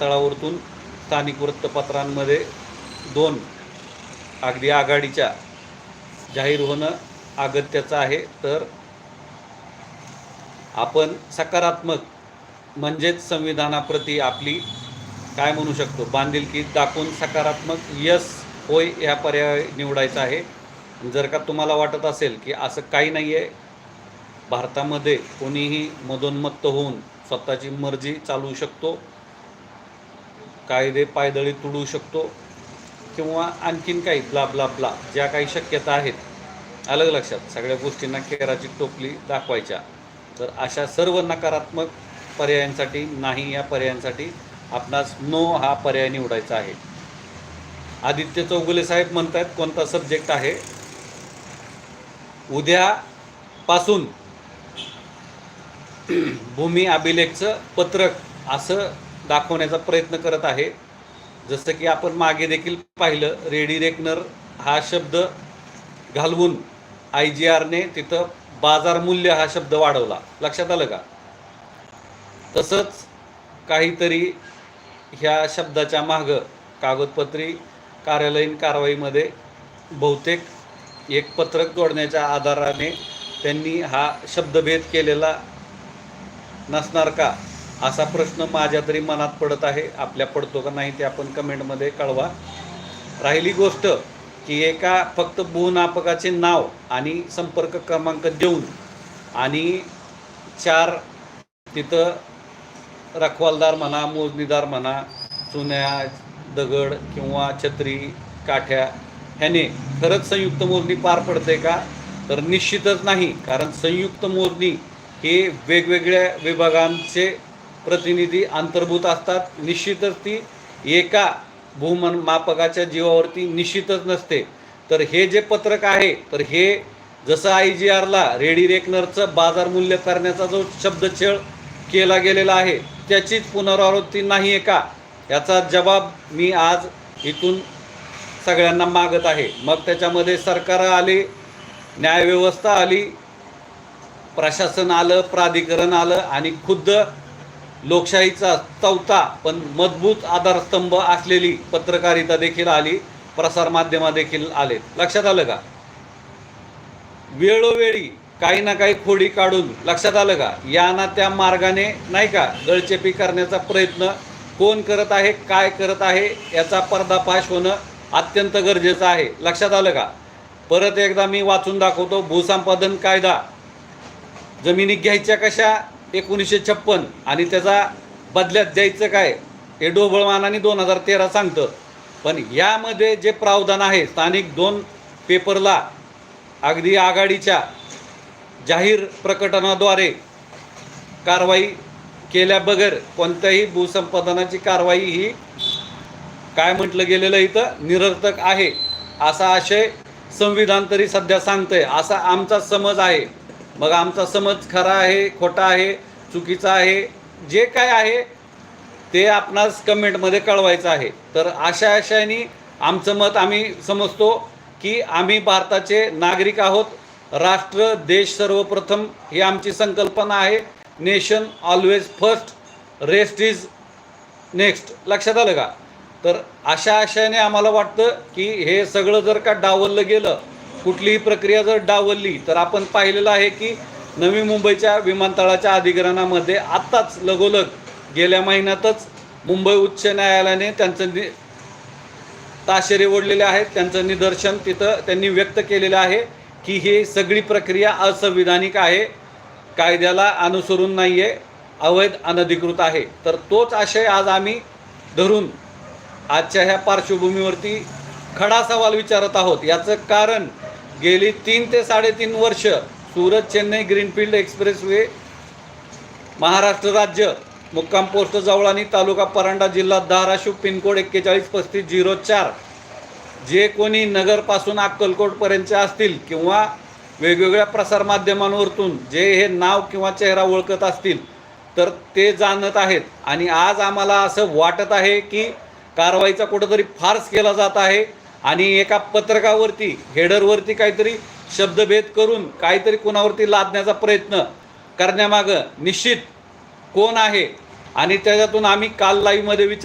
तळावरतून स्थानिक वृत्तपत्रांमध्ये दोन अगदी आघाडीच्या जाहीर होणं अगत्याचं आहे. तर आपण सकारात्मक म्हणजेच संविधानाप्रती आपली काय म्हणू शकतो? बांधिलकी दाखवून सकारात्मक यस होय या पर्याय निवडायचा आहे. जर का तुम्हाला वाटत असेल की असं काही नाही आहे भारतामध्ये कोणीही मदोन्मत्त होऊन स्वतःची मर्जी चालवू शकतो कायदे पायदळी तुडू शकतो किंवा आणखीन काही ब्ला ब्ला ब्ला ज्या काही शक्यता आहेत. अलग लक्षात? सगळ्या गोष्टींना केराची टोपली दाखवायच्या. तर अशा सर्व नकारात्मक पर्यायांसाठी नाही या पर्यायांसाठी आपणास नो हा पर्याय निवडायचा आहे. आदित्य चौगुले साहेब म्हणतात कोणता सब्जेक्ट आहे? उद्यापासून भूमी अभिलेखचं पत्रक असं दाखवण्याचा प्रयत्न करत आहे. जसं की आपण मागे देखील पाहिलं रेडी रेकनर हा शब्द घालवून आय जी आरने तिथं बाजार मूल्य हा शब्द वाढवला. लक्षात आलं का? तसंच काहीतरी ह्या शब्दाच्या मागं कागदपत्री कार्यालयीन कारवाईमध्ये बहुतेक एक पत्रक जोडण्याच्या आधाराने त्यांनी हा शब्दभेद केलेला नसणार का? असा प्रश्न माझ्या तरी मनात पडत आहे. आपल्या पडतो का नाही ते आपण कमेंटमध्ये कळवा. राहिली गोष्ट की एका फक्त भूनापकाचे नाव आणि संपर्क क्रमांक देऊन आणि चार तिथं रखवालदार म्हणा मोजणीदार म्हणा चुन्या दगड किंवा छत्री काठ्या ह्याने खरंच संयुक्त मोजणी पार पडते का? तर निश्चितच नाही. कारण संयुक्त मोजणी हे वेगवेगळ्या विभागांचे प्रतिनिधी अंतर्भूत असतात. निश्चितच ती एका भूमन मापकाच्या जीवावरती निश्चितच नसते. तर हे जे पत्रक आहे तर हे जसं आय जी आरला रेडी रेकनरचं बाजार मूल्य करण्याचा जो शब्दछेळ केला गेलेला आहे त्याचीच पुनरावृत्ती नाही आहे का? याचा जबाब मी आज इथून सगळ्यांना मागत आहे. मग त्याच्यामध्ये सरकार आले न्यायव्यवस्था आली प्रशासन आलं प्राधिकरण आलं आणि खुद्द लोकशाहीचा चौथा पण मजबूत आधारस्तंभ असलेली पत्रकारिता देखील आली प्रसारमाध्यमा देखील आले लक्षात आलं का? वेळोवेळी काही ना काही खोडी काढून लक्षात आलं का? या ना त्या मार्गाने नाही का गळचेपी करण्याचा प्रयत्न कोण करत आहे काय करत आहे याचा पर्दाफाश होणं अत्यंत गरजेचं आहे. लक्षात आलं का? परत एकदा मी वाचून दाखवतो भूसंपादन कायदा. जमिनी घ्यायच्या कशा? एकोणीसशे छप्पन आणि त्याचा बदल्यात द्यायचं काय? हे ढोबळमानाने दोन हजार तेरा सांगतं. पण यामध्ये जे प्रावधान आहे स्थानिक दोन पेपरला अगदी आघाडीच्या जाहीर प्रकटनाद्वारे कारवाई केल्याबगर कोणत्याही भूसंपादनाची कारवाई ही काय म्हटलं गेलेलं इथं? निरर्थक आहे. असा आशय संविधान तरी सध्या सांगतंय. असा आमचा समज आहे. मग आमचा समज खरा आहे खोटा आहे? चुकीचं आहे. जे काय आहे ते आपणास कमेंटमध्ये कळवायचं आहे. तर अशा आशयाने आमचं मत आम्ही समजतो की आम्ही भारताचे नागरिक आहोत. राष्ट्र देश सर्वप्रथम ही आमची संकल्पना आहे. Nation always first rest is next लक्षात आलं का? तर अशा आशयाने आम्हाला वाटतं की हे सगळं जर का डावललं गेलं कुठलीही प्रक्रिया जर डावलली तर आपण पाहिलेलं आहे की नवी मुंबईच्या विमानतळाच्या अधिग्रहणामध्ये आत्ताच लगोलग गेल्या महिन्यातच मुंबई उच्च न्यायालयाने त्यांचं नि ताशेरे ओढलेले आहेत. त्यांचं निदर्शन तिथं त्यांनी व्यक्त केलेलं आहे की ही सगळी प्रक्रिया असंविधानिक आहे. कायद्याला अनुसरून नाही आहे अवैध अनधिकृत आहे. तर तोच आशय आज आम्ही धरून आजच्या ह्या पार्श्वभूमीवरती खडा सवाल विचारत आहोत. याचं कारण गेली तीन ते साडेतीन वर्ष सुरत चेन्नई ग्रीनफील्ड एक्सप्रेसवे महाराष्ट्र राज्य मुक्काम पोस्ट जवळानी तालुका परांडा जिल्हा धाराशिव पिनकोड एक्केचाळीस पस्तीस झिरो चार. जे कोणी नगरपासून अक्कलकोटपर्यंत असतील किंवा वेगवेगळ्या प्रसारमाध्यमांवरतून जे हे नाव किंवा चेहरा ओळखत असतील तर ते जाणत आहेत. आणि आज आम्हाला असं वाटत आहे की कारवाईचा कुठंतरी फार्स केला जात आहे आणि एका पत्रकावरती हेडरवरती काहीतरी शब्दभेद करून काहीतरी कोणावरती लादण्याचा प्रयत्न करण्यामागं निश्चित कोण आहे? आणि त्याच्यातून आम्ही काल लाईव्हमध्ये विचार